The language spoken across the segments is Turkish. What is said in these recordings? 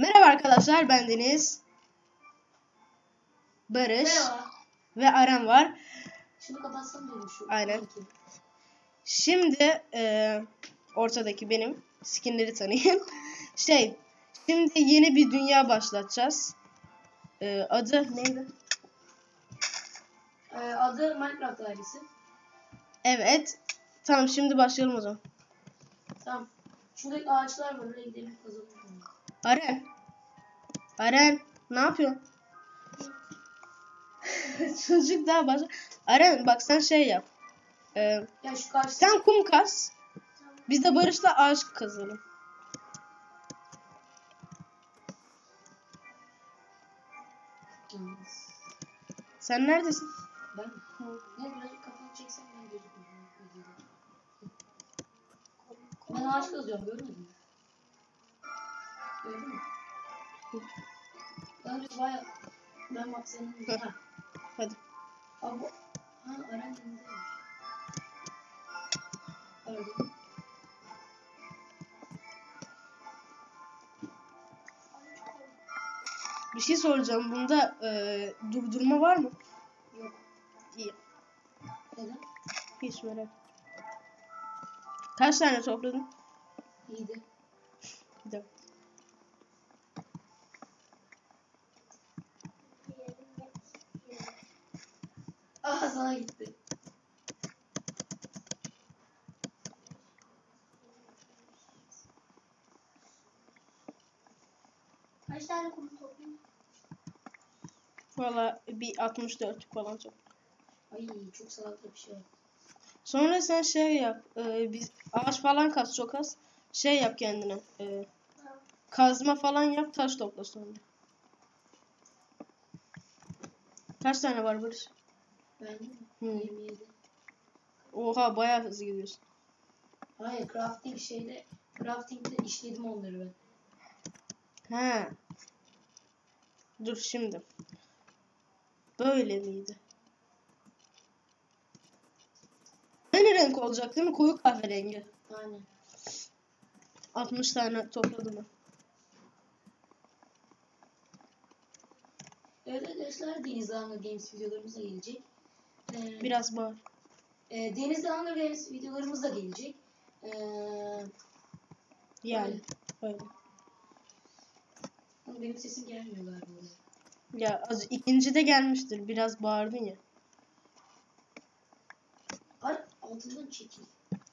Merhaba arkadaşlar ben Deniz. Barış Merhaba. ve Aram var. Şunu kapatsam diyorum şu. Aynen. Şimdi e, ortadaki benim skinleri tanıyın. Şey şimdi yeni bir dünya başlatacağız. E, adı neydi? Ee, adı Minecraft ailesi. Evet. Tamam şimdi başlayalım o zaman. Tamam. Şurada ağaçlar var. Oraya gidelim kazalım. Aren. Aren ne yapıyorsun? Çocuk daha baş. Aren bak sen şey yap. E, Ya şu karşı. sen kum kaz. Biz de Barış'la ağaç kazalım. Sen neredesin? Ben ne birazcık kafanı çeksen ben gözükmüyorum. Ben ağaç kazıyorum görmedin mi? Gördün mü? Lan biz bayağı... Ben bak senin... Ha. Hadi. Abi... Ha Aren denizeymiş. Aradım. Bir şey soracağım. Bunda e, durdurma var mı? Yok. İyi. Neden? Hiç merak. Kaç tane topladın? 7. Aha sana gitti. Kaç tane kum topladın? Valla bir 64 falan top. Ay çok salaklı bir şey. Sonra sen şey yap. E, biz ağaç falan kaz çok az. Şey yap kendine. E, kazma falan yap taş topla sonra. Kaç tane var Barış? Ben de? Hı. 27. Oha bayağı hızlı gidiyorsun. Hayır crafting şeyde crafting'de işledim onları ben. He. Dur şimdi. Böyle miydi? Aynı renk olacak değil mi? Koyu kahverengi. Aynen. 60 tane topladım ben. Evet arkadaşlar Denizli Hunger Games videolarımız da gelecek. Ee, Biraz bağır. e, Denizli Hunger Games videolarımız da gelecek. Ee, Yani. Öyle. ama benim sesim gelmiyor galiba. Ya az ikinci de gelmiştir. Biraz bağırdın ya. Ar altından çekil.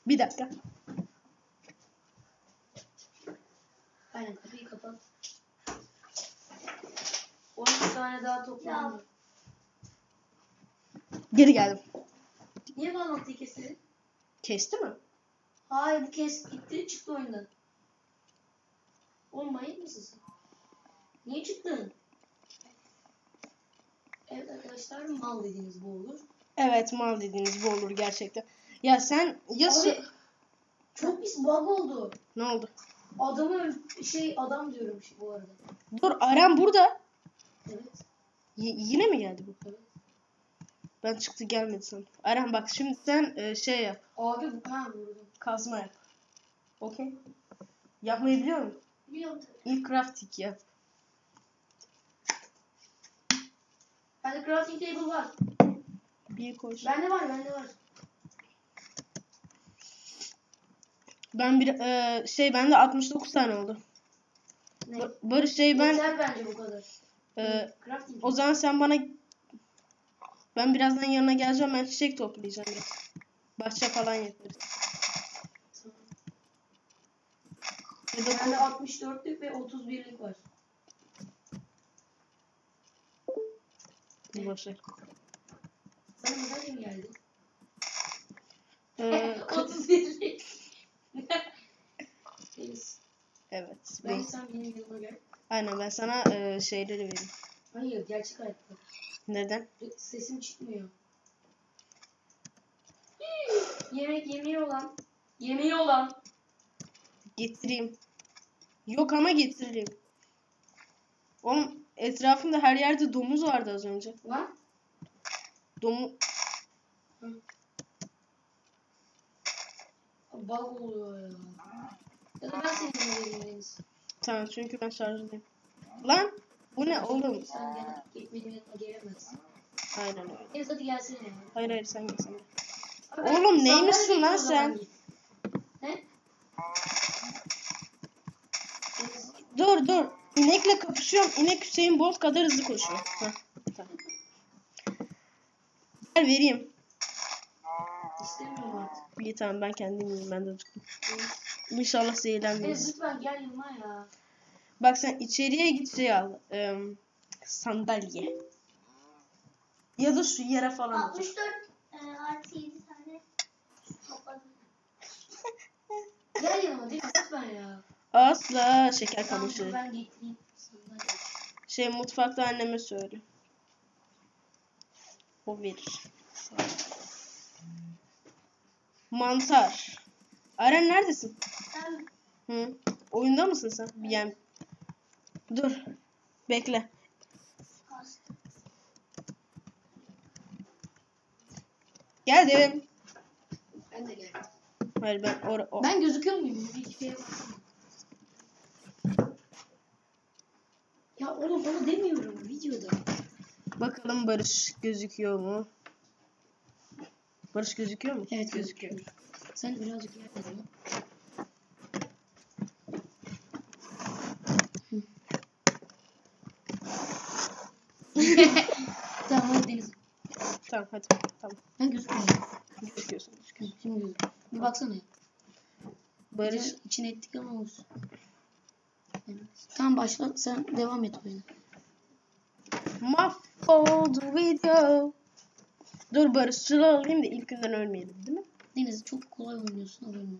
Bir dakika. Aynen kapıyı kapat. 12 tane daha topladım. Geri geldim. Niye bağlantıyı kestirdin? Kesti mi? Hayır bu kes gitti çıktı oyundan. Oğlum manyak mısın sen? Niye çıktın? Evet arkadaşlar mal dediğiniz bu olur. Evet mal dediğiniz bu olur gerçekten. Ya sen ya Abi çok pis bug oldu. Ne oldu? Adamı şey adam diyorum bu arada. Dur Aram burada. Evet. Y- yine mi geldi bu? Evet. Ben çıktı gelmedi sandım. Aram bak şimdi sen e, şey yap. Abi bu ha vurdum. Kazma yap. Okey. Yapmayı biliyor musun? Biliyorum tabii. İlk crafting yap. Bende crafting table var. Bir koş. Bende var bende var. Ben bir e, şey bende 69 tane oldu. Ne? Ba- Barış şey ben Yeter bence bu kadar. e, crafting o zaman sen bana ben birazdan yanına geleceğim ben çiçek toplayacağım biraz. Bahçe falan yaparız. Ya da Bende 64'lük ve 31'lik var. bu boş ver. Sana mesaj mı geldi? E, 31'lik. Deniz. evet. Ben Ben, sen benim yanıma gel. aynen ben sana e, şeyleri vereyim. Hayır gerçek hayatta. Neden? Sesim çıkmıyor. Yemek yemeği olan. Yemeği olan. Getireyim. Yok ama getireyim. Oğlum etrafımda her yerde domuz vardı az önce. Lan. Domu Bug oluyor ya. Ya da ben senin Deniz. Tamam çünkü ben şarjdayım. Lan bu ne oğlum? Sen gene gitmediğin gelemezsin. Aynen öyle. Deniz hadi gelsene. Hayır hayır sen gel sen gel. Abi, Oğlum, neymişsin lan sen? Ne? Dur dur. İnekle kapışıyorum. İnek Hüseyin Bolt kadar hızlı koşuyor. Heh, tamam. Gel vereyim. istemiyorum artık. İyi tamam ben kendim yiyeyim. Ben de tuttum. İnşallah zehirlenmeyiz. Lütfen gel yanıma ya. Bak sen içeriye git şey al. Eee, sandalye. Ya da şu yere falan otur. 64 e, artı 7 tane topladım. Gel yanıma Deniz lütfen ya. Asla şeker Tamam kamışı. ben getireyim. Şey mutfakta anneme söyle. O verir. Mantar. Aren neredesin? Sen Hı? Oyunda mısın sen? Yani dur. Bekle. Geldim. Ben de geldim. Hayır ben or o- Ben gözüküyor muyum? Baksana. Ya oğlum onu demiyorum videoda. bakalım Barış gözüküyor mu? Barış gözüküyor mu? Evet gözüküyor. Sen birazcık yakladın. tamam hadi. Tamam. Ben gözükmüyorum. Gözüküyorsun. gözüküyorsun. Şimdi gözüküyor. Bir baksana. Barış Barış içine ettik ama olsun. Evet. Tamam başla sen devam et oyuna. mahvoldu video. Dur Barış şunu alayım da ilk günden ölmeyelim değil mi? Deniz çok kolay oynuyorsun olsun.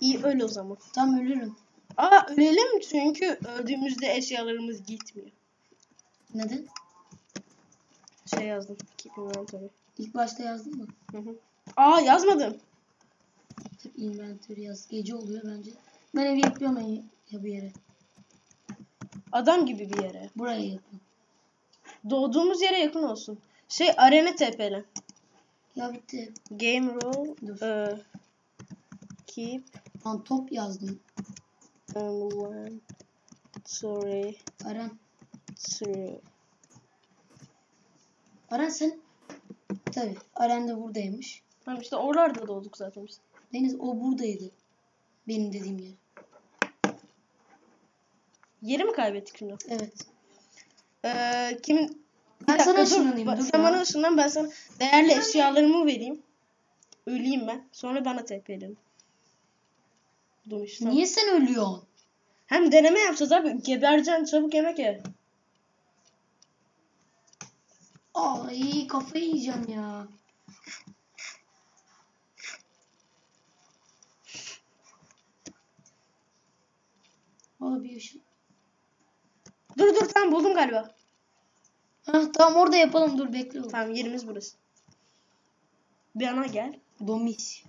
İyi öl o zaman. Tam ölürüm. Aa ölelim çünkü öldüğümüzde eşyalarımız gitmiyor. Neden? Şey yazdım. Keep inventory. İlk başta yazdın mı? Hı hı. Aa yazmadım. Hep inventory yaz. Gece oluyor bence. Ben evi yapıyorum en ya bir yere. Adam gibi bir yere. Buraya yapıyorum. Doğduğumuz yere yakın olsun. Şey arena tepelen. Ya bitti. Game rule. Dur. e, keep Lan top yazdım. one. Sorry. Aran. True. Aran sen. Tabi. Aran da buradaymış. Tamam işte oralarda doğduk zaten biz. Deniz o buradaydı. Benim dediğim yer. Yeri mi kaybettik şimdi? Evet. Ee, kim? Bir Ben dakika, sana ışınlanayım, dur Sen ya. bana ışınlan ben sana değerli eşyalarımı vereyim. Öleyim ben. Sonra bana TP edin. Dur işte. Niye sen ölüyorsun? Hem deneme yapacağız abi. Gebereceksin çabuk yemek ye. Ay kafayı yiyeceğim ya. Valla bir ışın. Dur dur tamam buldum galiba. Hah tamam orada yapalım dur bekle. Tamam yerimiz burası. Bir ana gel. Domis.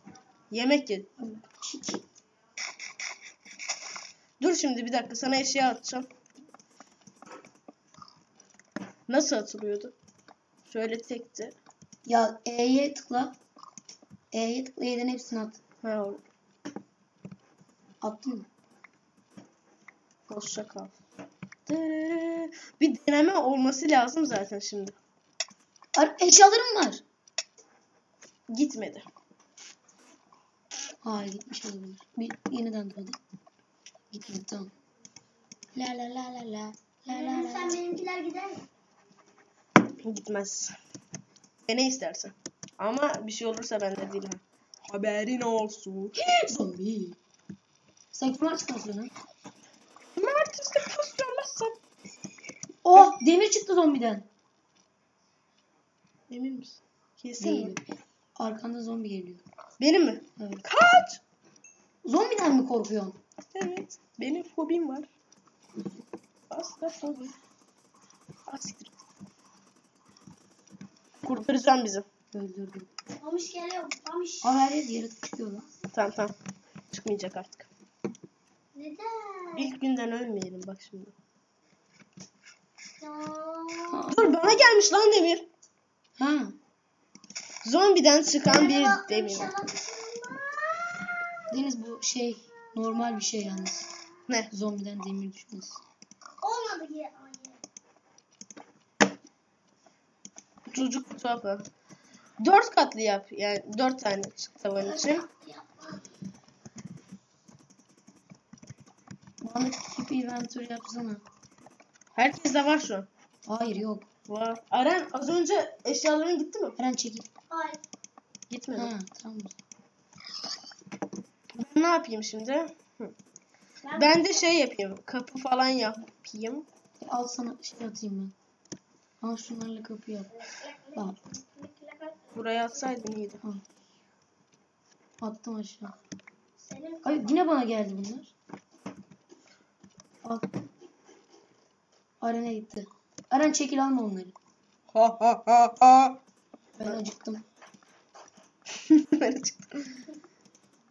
Yemek ye. Çiki. Dur şimdi bir dakika sana eşya atacağım. Nasıl atılıyordu? Şöyle tekti. Ya E'ye tıkla. E'ye tıkla E'den hepsini at. Ha. Attın mı? Hoşça kal. Bir deneme olması lazım zaten şimdi. Ar- Eşyalarım var. Gitmedi. Hayır gitmiş olabilir. Bir yeniden hadi. Gitmedi tamam. La la la la la. La la la. sen benimkiler gider? Gitmez. Dene istersen. Ama bir şey olursa bende değil ha. Haberin olsun. Zombi. Sen kim artık kasıyorsun? Cumartesi kasıyormazsan. Oh demir çıktı zombiden. Emin misin? Kesin Değil. mi? Arkanda zombi geliyor. Benim mi? Evet. Kaç! Zombiden mi korkuyorsun? Evet. Benim fobim var. Asla fobi. Asiktir. Kurtaracağım bizi. Öldürdüm. Mamış geliyor. Mamış. Aa her yer yaratık çıkıyor lan. Tamam tamam. Çıkmayacak artık. Neden? İlk günden ölmeyelim bak şimdi. Dur bana gelmiş lan demir. ha. Zombiden çıkan bir demir. Deniz bu şey normal bir şey yalnız. Ne? Zombiden demir düşmesi. Oğlum kaldı ki. Ay. Çocuk tabi. Dört katlı yap. Yani dört tane tavan için. Bana keep inventory yapsana. Herkes de var şu an. Hayır yok. Var. Aren az önce eşyaların gitti mi? Eren çekil. Ay. Gitmedi. Ha tamam. Ben ne yapayım şimdi? Hı. Ben, Ben de şey yapayım. Kapı falan yapayım. Al sana şey atayım ben. Al şunlarla kapı yap. Al. Buraya atsaydın iyiydi. Attım aşağı. Ay yine bana geldi bunlar. Al. Aren'e gitti. Aren çekil alma onları. Ha ha ha ha. Ben acıktım. Ben çıktım.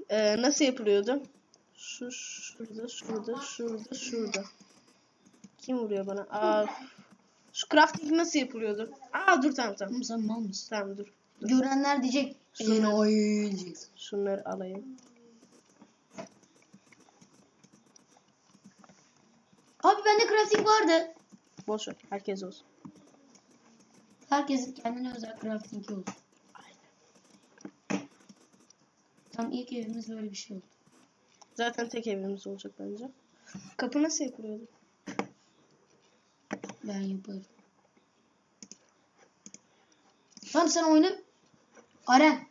Ee, nasıl yapılıyordu? Şu şurada, şurada, şurada, şurada. Kim vuruyor bana? Aa, şu crafting nasıl yapılıyordu? Aa dur tamam tamam. Oğlum sen mal mısın? Tamam dur. dur. Görenler diyecek. Şunları- Enayi diyeceksin. Şunları alayım. Abi bende crafting vardı. Boş ver. Herkes olsun. Herkesin kendine özel crafting'i olsun. Tam ilk evimiz böyle bir şey oldu. Zaten tek evimiz olacak bence. Kapı nasıl yapılıyordu? Ben yaparım. Tamam sen oyna. Aren.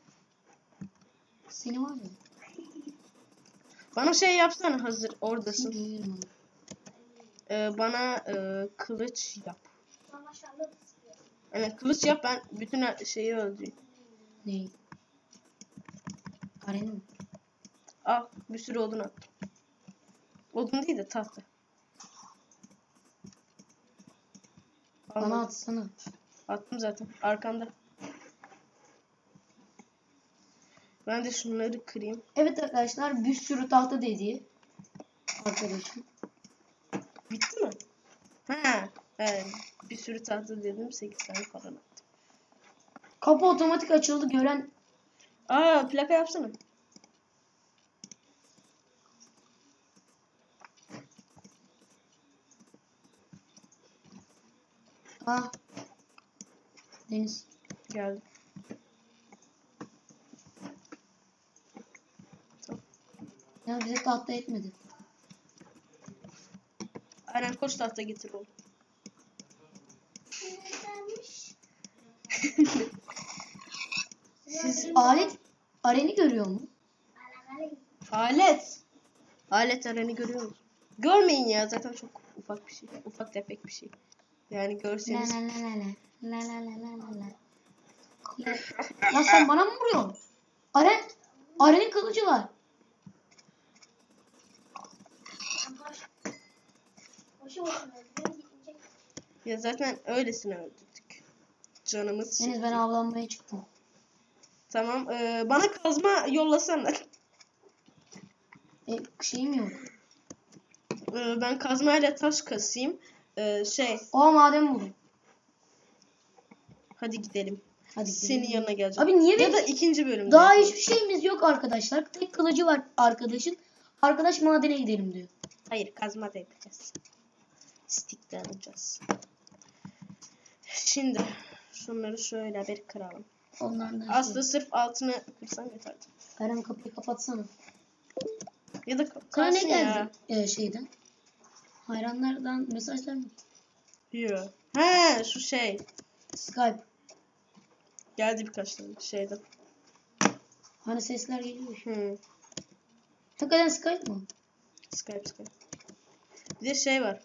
Seni var ya. Bana şey yapsana hazır oradasın. Ee, bana e, kılıç yap. Yani kılıç yap ben bütün şeyi öldüreyim. Ne? Aren mi? Al bir sürü odun attım. Odun değil de tahta. Bana atsana. Attım zaten. Arkanda. Ben de şunları kırayım. Evet arkadaşlar bir sürü tahta dediği. Arkadaşım. Bitti mi? Ha. Evet. Bir sürü tahta dedim. 8 tane falan attım. Kapı otomatik açıldı gören. Aa plaka yapsana. Ah. Deniz. Geldi. Ya bize tahta etmedi. Aynen koş tahta getir oğlum. Siz alet areni görüyor mu? Alet. Alet areni görüyor musun? Görmeyin ya zaten çok ufak bir şey. Ufak tefek bir şey. Yani görseniz. la la la la. La la la la la la. Ya sen bana mı vuruyorsun? Aren. Aren'in kılıcı var. Ya zaten öylesine öldürdük. Canımız. Deniz ben avlanmaya çıktım. Tamam. ee, bana kazma yollasana. E, şeyim yok. Ee, ben kazmayla taş kasayım. Ee, şey. O maden buldum. Hadi gidelim. Hadi Senin gidelim. yanına geleceğim. Abi niye Ya bek- da ikinci bölümde. Daha yapalım. hiçbir şeyimiz yok arkadaşlar. Tek kılıcı var arkadaşın. Arkadaş madene gidelim diyor. Hayır kazma da yapacağız. Stick de alacağız. Şimdi şunları şöyle bir kıralım. Onlardan şey- Aslında sırf altını kırsam yeterdi. Eren kapıyı kapatsana. Ya da Sana ne geldi ya. e, şeyden? Hayranlardan mesajlar mı? Yok. He şu şey. Skype. Geldi birkaç tane şeyden. Hani sesler geliyor. Hmm. Hakikaten Skype mı? Skype Skype. Bir de şey var.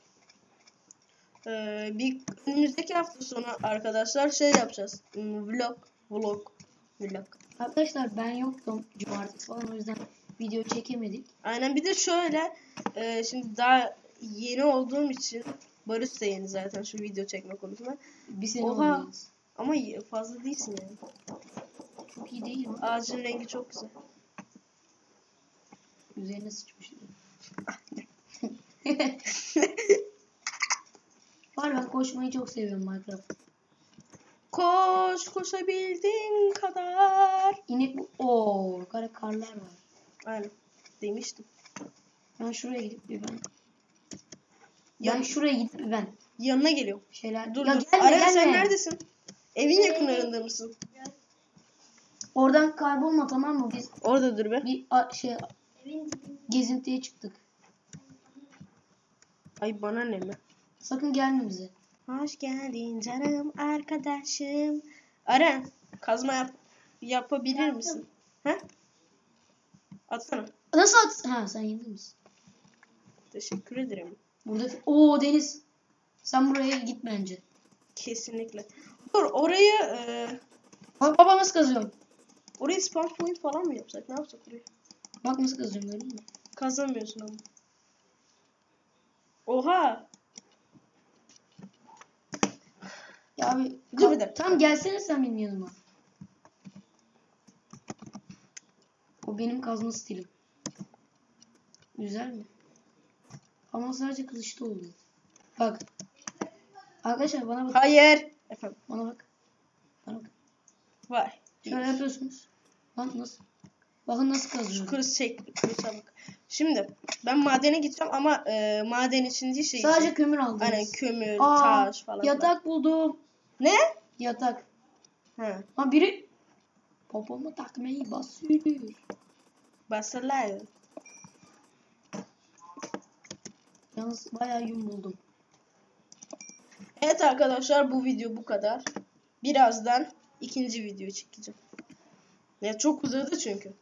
Ee, bir önümüzdeki hafta sonu arkadaşlar şey yapacağız. Vlog. Vlog. Vlog. Arkadaşlar ben yoktum cumartesi falan o yüzden video çekemedik. Aynen bir de şöyle e, şimdi daha yeni olduğum için Barış da yeni zaten şu video çekme konusunda. Bir sene Oha. oldu. Ama fazla değilsin yani. Çok iyi değil mi? Ağacın rengi çok güzel. Üzerine sıçmış. Var ben koşmayı çok seviyorum Minecraft. Koş koşabildiğin kadar. İnek bu. Oo, kara karlar var. Aynen demiştim. Ben şuraya gidip bir ben Ben Yan- şuraya gidip ben yanına geliyorum. şeyler. Dur ya dur. gelme Aren gelme. sen neredesin? Evin yakınlarında mısın? Oradan kaybolma tamam mı? Biz Orada dur be. bir a- şey gezintiye çıktık. Ay bana ne mi? Sakın gelme bize. Hoş geldin canım arkadaşım. Aren kazma yap yapabilir misin? He? Atsana. Nasıl at? Ha sen yedin misin? Teşekkür ederim. Burada o Deniz. Sen buraya git bence. Kesinlikle. Dur orayı e, Bak baba nasıl kazıyorum. orayı spawn point falan mı yapsak? Ne yapsak orayı? Bak nasıl kazıyorum gördün mü? Kazanmıyorsun ama. Oha! Ya abi Dur dakika. Tam gelsene sen benim yanıma. O benim kazma stilim. Güzel mi? Ama sadece kılıçta oluyor. Bak. Arkadaşlar bana bak. Hayır. Efendim. Bana bak. Bana bak. Vay. Şöyle yapıyorsunuz. Bak nasıl. Bakın nasıl Şu kazıyorum. kırık çek, kırığa bak. Şimdi ben madene gideceğim ama e, maden için değil şey Sadece için. kömür aldım. Aynen kömür, Aa, taş falan. Yatak buldum. Ne? Yatak. Ha. Ha biri popomu takmayı basıyor. Basırlar. Yalnız bayağı yum buldum. Evet arkadaşlar bu video bu kadar. Birazdan ikinci video çekeceğim. Ya çok uzadı çünkü.